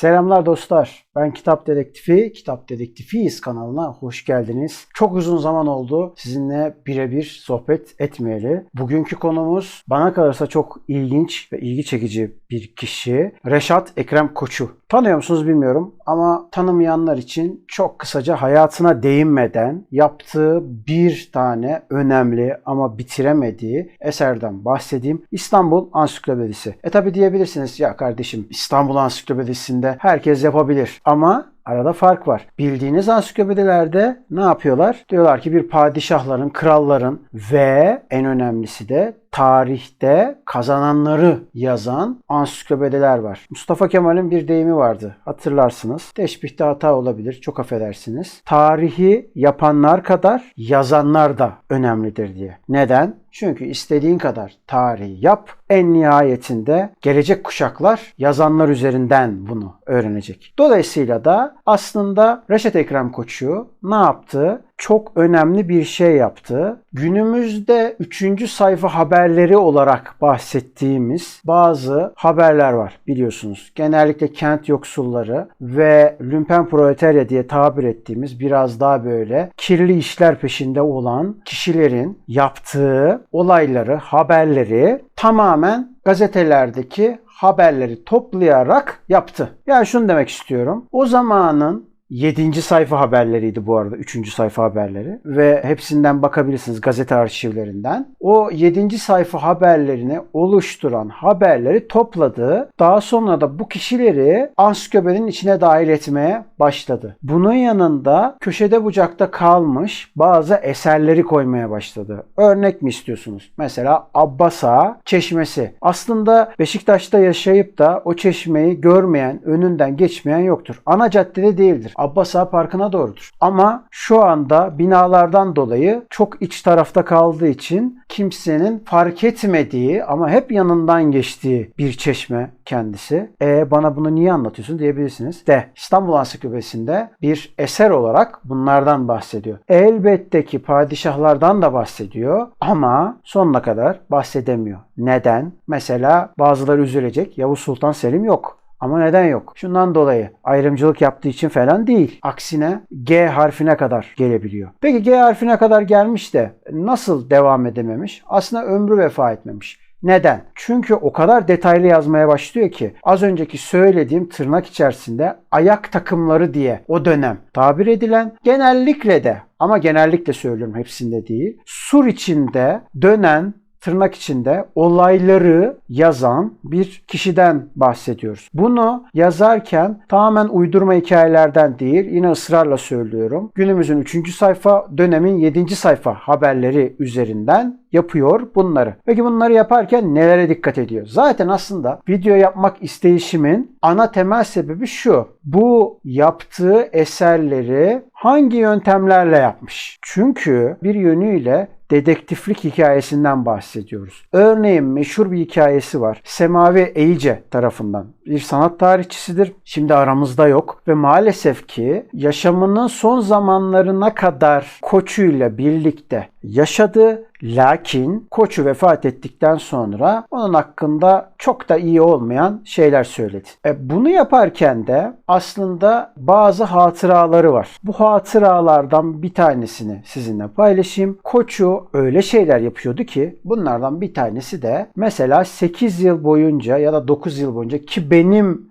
Selamlar dostlar. Ben Kitap Dedektifi, Kitap Dedektifiyiz kanalına hoş geldiniz. Çok uzun zaman oldu sizinle birebir sohbet etmeyeli. Bugünkü konumuz bana kalırsa çok ilginç ve ilgi çekici bir kişi. Reşat Ekrem Koçu. Tanıyor musunuz bilmiyorum ama tanımayanlar için çok kısaca hayatına değinmeden yaptığı bir tane önemli ama bitiremediği eserden bahsedeyim. İstanbul Ansiklopedisi. E tabi diyebilirsiniz ya kardeşim İstanbul Ansiklopedisinde herkes yapabilir ama Arada fark var. Bildiğiniz ansiklopedilerde ne yapıyorlar? Diyorlar ki bir padişahların, kralların ve en önemlisi de tarihte kazananları yazan ansiklopediler var. Mustafa Kemal'in bir deyimi vardı. Hatırlarsınız. Teşbihte hata olabilir. Çok affedersiniz. Tarihi yapanlar kadar yazanlar da önemlidir diye. Neden? Çünkü istediğin kadar tarihi yap. En nihayetinde gelecek kuşaklar yazanlar üzerinden bunu öğrenecek. Dolayısıyla da aslında Reşet Ekrem Koçu ne yaptı? Çok önemli bir şey yaptı. Günümüzde 3. sayfa haberleri olarak bahsettiğimiz bazı haberler var biliyorsunuz. Genellikle kent yoksulları ve lümpen proletarya diye tabir ettiğimiz biraz daha böyle kirli işler peşinde olan kişilerin yaptığı olayları, haberleri tamamen gazetelerdeki haberleri toplayarak yaptı. Yani şunu demek istiyorum. O zamanın 7. sayfa haberleriydi bu arada. 3. sayfa haberleri. Ve hepsinden bakabilirsiniz gazete arşivlerinden. O 7. sayfa haberlerini oluşturan haberleri topladı. Daha sonra da bu kişileri ansiklopedinin içine dahil etmeye başladı. Bunun yanında köşede bucakta kalmış bazı eserleri koymaya başladı. Örnek mi istiyorsunuz? Mesela Abbas Ağa Çeşmesi. Aslında Beşiktaş'ta yaşayıp da o çeşmeyi görmeyen, önünden geçmeyen yoktur. Ana caddede değildir. Abbas Ağa Parkı'na doğrudur. Ama şu anda binalardan dolayı çok iç tarafta kaldığı için kimsenin fark etmediği ama hep yanından geçtiği bir çeşme kendisi. E bana bunu niye anlatıyorsun diyebilirsiniz. De İstanbul Ansiklopedisi'nde bir eser olarak bunlardan bahsediyor. Elbette ki padişahlardan da bahsediyor ama sonuna kadar bahsedemiyor. Neden? Mesela bazıları üzülecek. Yavuz Sultan Selim yok. Ama neden yok? Şundan dolayı ayrımcılık yaptığı için falan değil. Aksine G harfine kadar gelebiliyor. Peki G harfine kadar gelmiş de nasıl devam edememiş? Aslında ömrü vefa etmemiş. Neden? Çünkü o kadar detaylı yazmaya başlıyor ki az önceki söylediğim tırnak içerisinde ayak takımları diye o dönem tabir edilen genellikle de ama genellikle söylüyorum hepsinde değil. Sur içinde dönen tırnak içinde olayları yazan bir kişiden bahsediyoruz. Bunu yazarken tamamen uydurma hikayelerden değil, yine ısrarla söylüyorum. Günümüzün 3. sayfa, dönemin 7. sayfa haberleri üzerinden yapıyor bunları. Peki bunları yaparken nelere dikkat ediyor? Zaten aslında video yapmak isteyişimin ana temel sebebi şu. Bu yaptığı eserleri hangi yöntemlerle yapmış? Çünkü bir yönüyle dedektiflik hikayesinden bahsediyoruz. Örneğin meşhur bir hikayesi var. Semavi Eyice tarafından. Bir sanat tarihçisidir. Şimdi aramızda yok ve maalesef ki yaşamının son zamanlarına kadar koçuyla birlikte yaşadı. Lakin koçu vefat ettikten sonra onun hakkında çok da iyi olmayan şeyler söyledi. E bunu yaparken de aslında bazı hatıraları var. Bu hatıralardan bir tanesini sizinle paylaşayım. Koçu öyle şeyler yapıyordu ki bunlardan bir tanesi de mesela 8 yıl boyunca ya da 9 yıl boyunca ki benim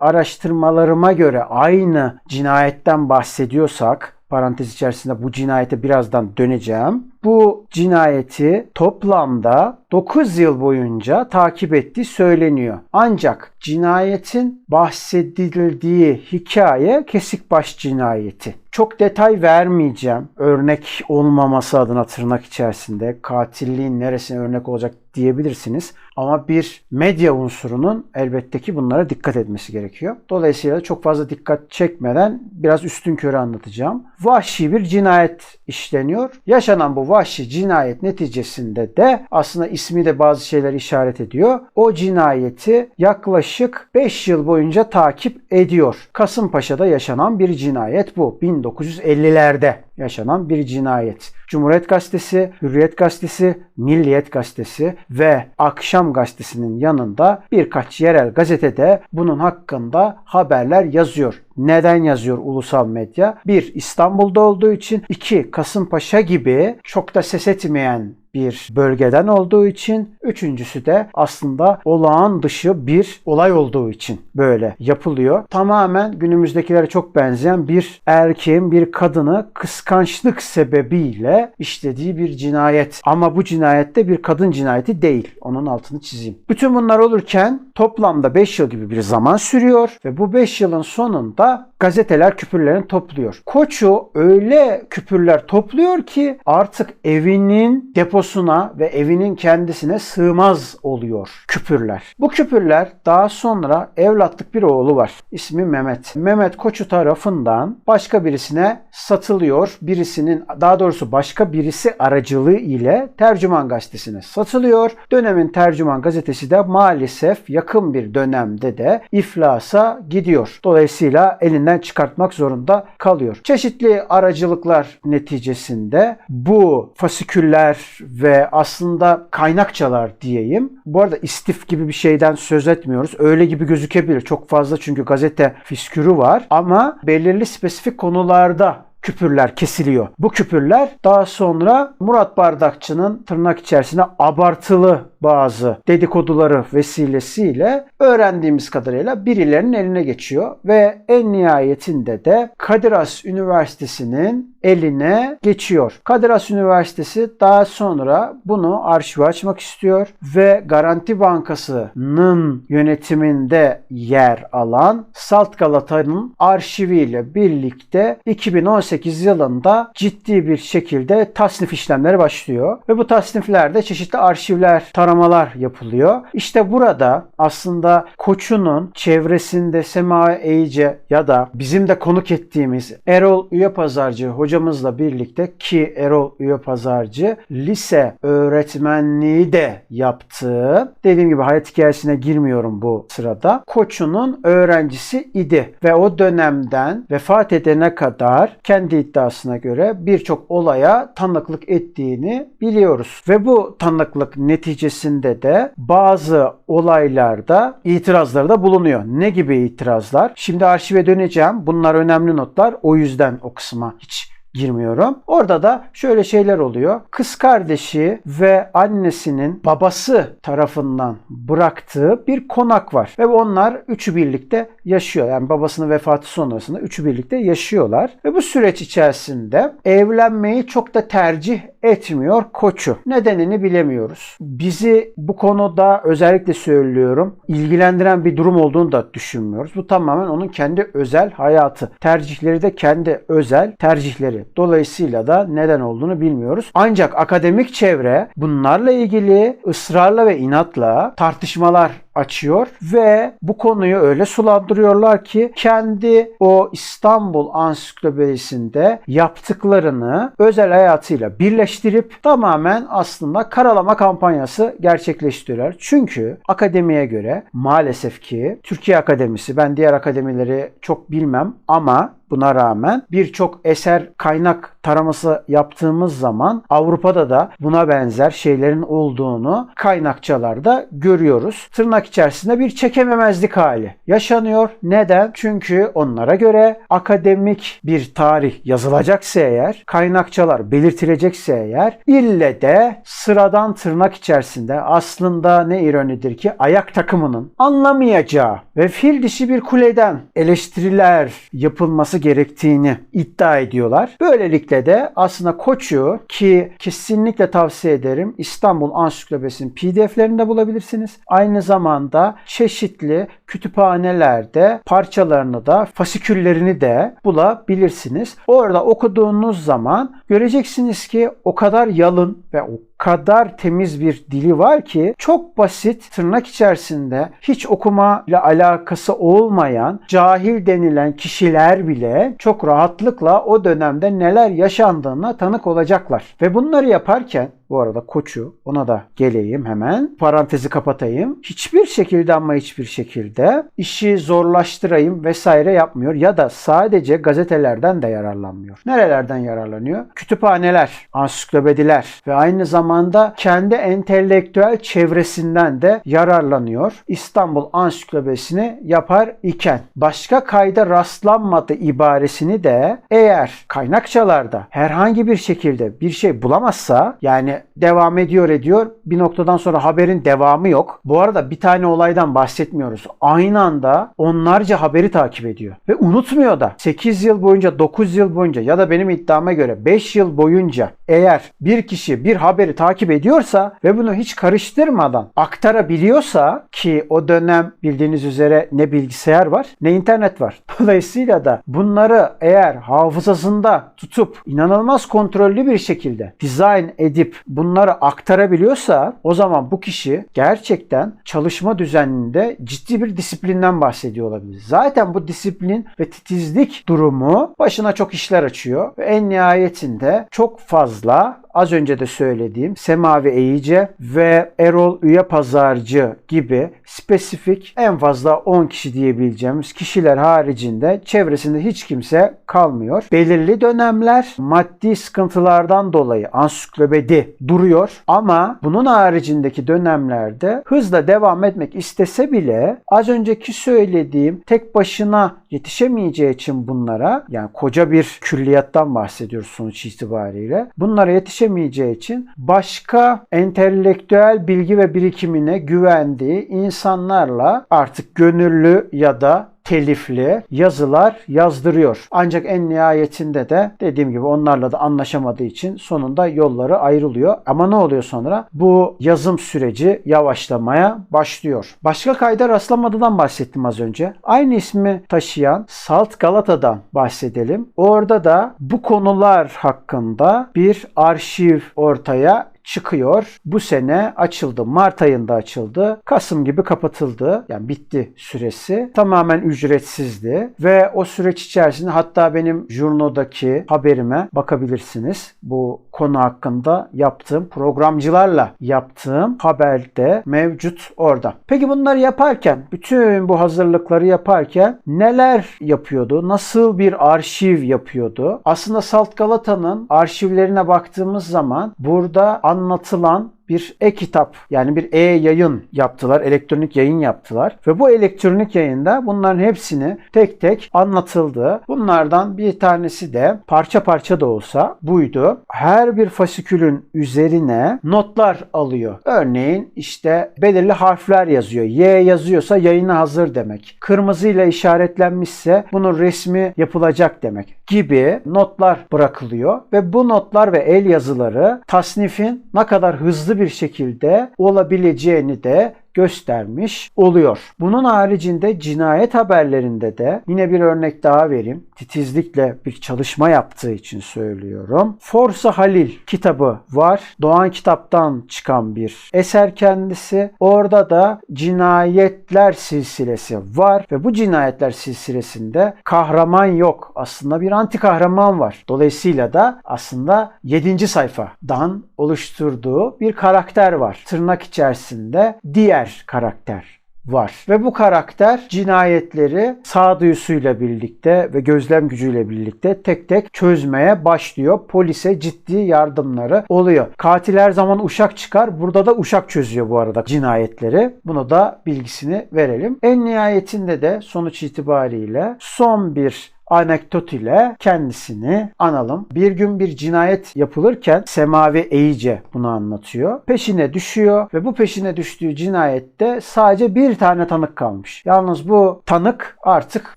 araştırmalarıma göre aynı cinayetten bahsediyorsak parantez içerisinde bu cinayete birazdan döneceğim. Bu cinayeti toplamda 9 yıl boyunca takip ettiği söyleniyor. Ancak cinayetin bahsedildiği hikaye Kesikbaş cinayeti. Çok detay vermeyeceğim. Örnek olmaması adına tırnak içerisinde katilliğin neresine örnek olacak diyebilirsiniz. Ama bir medya unsurunun elbette ki bunlara dikkat etmesi gerekiyor. Dolayısıyla çok fazla dikkat çekmeden biraz üstün körü anlatacağım. Vahşi bir cinayet işleniyor. Yaşanan bu vahşi cinayet neticesinde de aslında ismi de bazı şeyler işaret ediyor. O cinayeti yaklaşık 5 yıl boyunca takip ediyor. Kasımpaşa'da yaşanan bir cinayet bu. 1950'lerde yaşanan bir cinayet. Cumhuriyet Gazetesi, Hürriyet Gazetesi, Milliyet Gazetesi ve Akşam Gazetesi'nin yanında birkaç yerel gazetede bunun hakkında haberler yazıyor. Neden yazıyor ulusal medya? Bir, İstanbul'da olduğu için. iki Kasımpaşa gibi çok da ses etmeyen bir bölgeden olduğu için. Üçüncüsü de aslında olağan dışı bir olay olduğu için böyle yapılıyor. Tamamen günümüzdekilere çok benzeyen bir erkeğin bir kadını kıskançlık sebebiyle işlediği bir cinayet. Ama bu cinayette bir kadın cinayeti değil. Onun altını çizeyim. Bütün bunlar olurken toplamda 5 yıl gibi bir zaman sürüyor ve bu 5 yılın sonunda gazeteler küpürlerini topluyor. Koçu öyle küpürler topluyor ki artık evinin deposuna ve evinin kendisine sığmaz oluyor küpürler. Bu küpürler daha sonra evlatlık bir oğlu var. İsmi Mehmet. Mehmet Koçu tarafından başka birisine satılıyor. Birisinin daha doğrusu başka birisi aracılığı ile Tercüman Gazetesi'ne satılıyor. Dönemin Tercüman Gazetesi de maalesef yakın bir dönemde de iflasa gidiyor. Dolayısıyla elinden çıkartmak zorunda kalıyor. Çeşitli aracılıklar neticesinde bu fasiküller ve aslında kaynakçalar diyeyim. Bu arada istif gibi bir şeyden söz etmiyoruz. Öyle gibi gözükebilir. Çok fazla çünkü gazete fiskürü var ama belirli spesifik konularda küpürler kesiliyor. Bu küpürler daha sonra Murat Bardakçı'nın tırnak içerisinde abartılı bazı dedikoduları vesilesiyle öğrendiğimiz kadarıyla birilerinin eline geçiyor ve en nihayetinde de Kadir Has Üniversitesi'nin eline geçiyor. Kadir Has Üniversitesi daha sonra bunu arşive açmak istiyor ve Garanti Bankası'nın yönetiminde yer alan Salt Galata'nın arşiviyle birlikte 2018 yılında ciddi bir şekilde tasnif işlemleri başlıyor ve bu tasniflerde çeşitli arşivler, taramalar yapılıyor. İşte burada aslında Koçu'nun çevresinde Sema Eyice ya da bizim de konuk ettiğimiz Erol Üyepazarcı hocamızla birlikte ki Erol Üyepazarcı lise öğretmenliği de yaptığı dediğim gibi hayat hikayesine girmiyorum bu sırada. Koçu'nun öğrencisi idi ve o dönemden vefat edene kadar kendi iddiasına göre birçok olaya tanıklık ettiğini biliyoruz. Ve bu tanıklık neticesinde de bazı olaylarda itirazları da bulunuyor. Ne gibi itirazlar? Şimdi arşive döneceğim. Bunlar önemli notlar. O yüzden o kısma hiç girmiyorum. Orada da şöyle şeyler oluyor. Kız kardeşi ve annesinin babası tarafından bıraktığı bir konak var. Ve onlar üçü birlikte yaşıyor. Yani babasının vefatı sonrasında üçü birlikte yaşıyorlar. Ve bu süreç içerisinde evlenmeyi çok da tercih etmiyor koçu. Nedenini bilemiyoruz. Bizi bu konuda özellikle söylüyorum ilgilendiren bir durum olduğunu da düşünmüyoruz. Bu tamamen onun kendi özel hayatı. Tercihleri de kendi özel tercihleri. Dolayısıyla da neden olduğunu bilmiyoruz. Ancak akademik çevre bunlarla ilgili ısrarla ve inatla tartışmalar açıyor ve bu konuyu öyle sulandırıyorlar ki kendi o İstanbul Ansiklopedisinde yaptıklarını özel hayatıyla birleştirip tamamen aslında karalama kampanyası gerçekleştiriyorlar. Çünkü akademiye göre maalesef ki Türkiye Akademisi ben diğer akademileri çok bilmem ama Buna rağmen birçok eser kaynak taraması yaptığımız zaman Avrupa'da da buna benzer şeylerin olduğunu kaynakçalarda görüyoruz. Tırnak içerisinde bir çekememezlik hali yaşanıyor. Neden? Çünkü onlara göre akademik bir tarih yazılacaksa eğer, kaynakçalar belirtilecekse eğer, ille de sıradan tırnak içerisinde aslında ne ironidir ki ayak takımının anlamayacağı ve fil dişi bir kuleden eleştiriler yapılması gerektiğini iddia ediyorlar. Böylelikle de aslında Koç'u ki kesinlikle tavsiye ederim İstanbul Ansiklopedisi'nin pdf'lerinde bulabilirsiniz. Aynı zamanda çeşitli kütüphanelerde parçalarını da fasiküllerini de bulabilirsiniz. Orada okuduğunuz zaman göreceksiniz ki o kadar yalın ve o kadar temiz bir dili var ki çok basit tırnak içerisinde hiç okuma ile alakası olmayan cahil denilen kişiler bile çok rahatlıkla o dönemde neler yaşandığına tanık olacaklar. Ve bunları yaparken Bu arada koçu ona da geleyim hemen. Parantezi kapatayım. Hiçbir şekilde ama hiçbir şekilde işi zorlaştırayım vesaire yapmıyor. Ya da sadece gazetelerden de yararlanmıyor. Nerelerden yararlanıyor? Kütüphaneler, ansiklopediler ve aynı zamanda kendi entelektüel çevresinden de yararlanıyor. İstanbul Ansiklopedisini yapar iken başka kayda rastlanmadı ibaresini de eğer kaynakçalarda herhangi bir şekilde bir şey bulamazsa yani devam ediyor ediyor bir noktadan sonra haberin devamı yok. Bu arada bir tane olaydan bahsetmiyoruz. Aynı anda onlarca haberi takip ediyor ve unutmuyor da 8 yıl boyunca 9 yıl boyunca ya da benim iddiama göre 5 yıl boyunca eğer bir kişi bir haberi takip ediyorsa ve bunu hiç karıştırmadan aktarabiliyorsa ki o dönem bildiğiniz üzere ne bilgisayar var ne internet var. Dolayısıyla da bunları eğer hafızasında tutup inanılmaz kontrollü bir şekilde dizayn edip bunları aktarabiliyorsa o zaman bu kişi gerçekten çalışma düzeninde ciddi bir disiplinden bahsediyor olabilir. Zaten bu disiplin ve titizlik durumu başına çok işler açıyor ve en nihayetinde çok fazla lá az önce de söylediğim Semavi Eyice ve Erol Üye Pazarcı gibi spesifik en fazla 10 kişi diyebileceğimiz kişiler haricinde çevresinde hiç kimse kalmıyor. Belirli dönemler maddi sıkıntılardan dolayı ansiklopedi duruyor ama bunun haricindeki dönemlerde hızla devam etmek istese bile az önceki söylediğim tek başına yetişemeyeceği için bunlara yani koca bir külliyattan bahsediyoruz sonuç itibariyle. Bunlara yetişemeyeceği için başka entelektüel bilgi ve birikimine güvendiği insanlarla artık gönüllü ya da telifli yazılar yazdırıyor. Ancak en nihayetinde de dediğim gibi onlarla da anlaşamadığı için sonunda yolları ayrılıyor. Ama ne oluyor sonra? Bu yazım süreci yavaşlamaya başlıyor. Başka kayda rastlamadıdan bahsettim az önce. Aynı ismi taşıyan Salt Galata'dan bahsedelim. Orada da bu konular hakkında bir arşiv ortaya çıkıyor. Bu sene açıldı. Mart ayında açıldı. Kasım gibi kapatıldı. Yani bitti süresi. Tamamen ücretsizdi. Ve o süreç içerisinde hatta benim Jurno'daki haberime bakabilirsiniz. Bu konu hakkında yaptığım programcılarla yaptığım haberde mevcut orada. Peki bunları yaparken, bütün bu hazırlıkları yaparken neler yapıyordu? Nasıl bir arşiv yapıyordu? Aslında Salt Galata'nın arşivlerine baktığımız zaman burada anlatılan bir e-kitap yani bir e-yayın yaptılar. Elektronik yayın yaptılar. Ve bu elektronik yayında bunların hepsini tek tek anlatıldı. Bunlardan bir tanesi de parça parça da olsa buydu. Her bir fasikülün üzerine notlar alıyor. Örneğin işte belirli harfler yazıyor. Y yazıyorsa yayına hazır demek. Kırmızıyla işaretlenmişse bunun resmi yapılacak demek gibi notlar bırakılıyor ve bu notlar ve el yazıları tasnifin ne kadar hızlı bir şekilde olabileceğini de göstermiş oluyor. Bunun haricinde cinayet haberlerinde de yine bir örnek daha vereyim. Titizlikle bir çalışma yaptığı için söylüyorum. Forsa Halil kitabı var. Doğan kitaptan çıkan bir eser kendisi. Orada da cinayetler silsilesi var ve bu cinayetler silsilesinde kahraman yok. Aslında bir anti kahraman var. Dolayısıyla da aslında 7. sayfadan oluşturduğu bir karakter var. Tırnak içerisinde diğer karakter var. Ve bu karakter cinayetleri sağduyusuyla birlikte ve gözlem gücüyle birlikte tek tek çözmeye başlıyor. Polise ciddi yardımları oluyor. Katil her zaman uşak çıkar. Burada da uşak çözüyor bu arada cinayetleri. Bunu da bilgisini verelim. En nihayetinde de sonuç itibariyle son bir anekdot ile kendisini analım. Bir gün bir cinayet yapılırken Semavi Eyice bunu anlatıyor. Peşine düşüyor ve bu peşine düştüğü cinayette sadece bir tane tanık kalmış. Yalnız bu tanık artık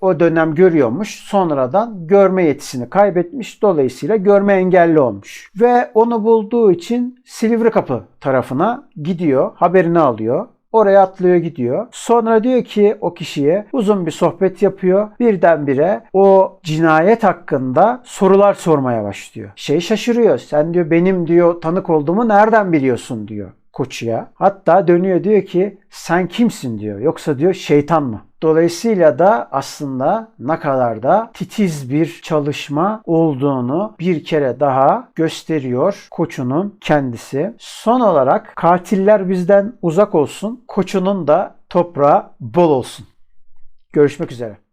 o dönem görüyormuş. Sonradan görme yetisini kaybetmiş. Dolayısıyla görme engelli olmuş. Ve onu bulduğu için Silivri Kapı tarafına gidiyor. Haberini alıyor. Oraya atlıyor gidiyor. Sonra diyor ki o kişiye uzun bir sohbet yapıyor. Birdenbire o cinayet hakkında sorular sormaya başlıyor. Şey şaşırıyor. Sen diyor benim diyor tanık olduğumu nereden biliyorsun diyor koçuya. Hatta dönüyor diyor ki sen kimsin diyor. Yoksa diyor şeytan mı? Dolayısıyla da aslında ne kadar da titiz bir çalışma olduğunu bir kere daha gösteriyor koçunun kendisi. Son olarak katiller bizden uzak olsun, koçunun da toprağı bol olsun. Görüşmek üzere.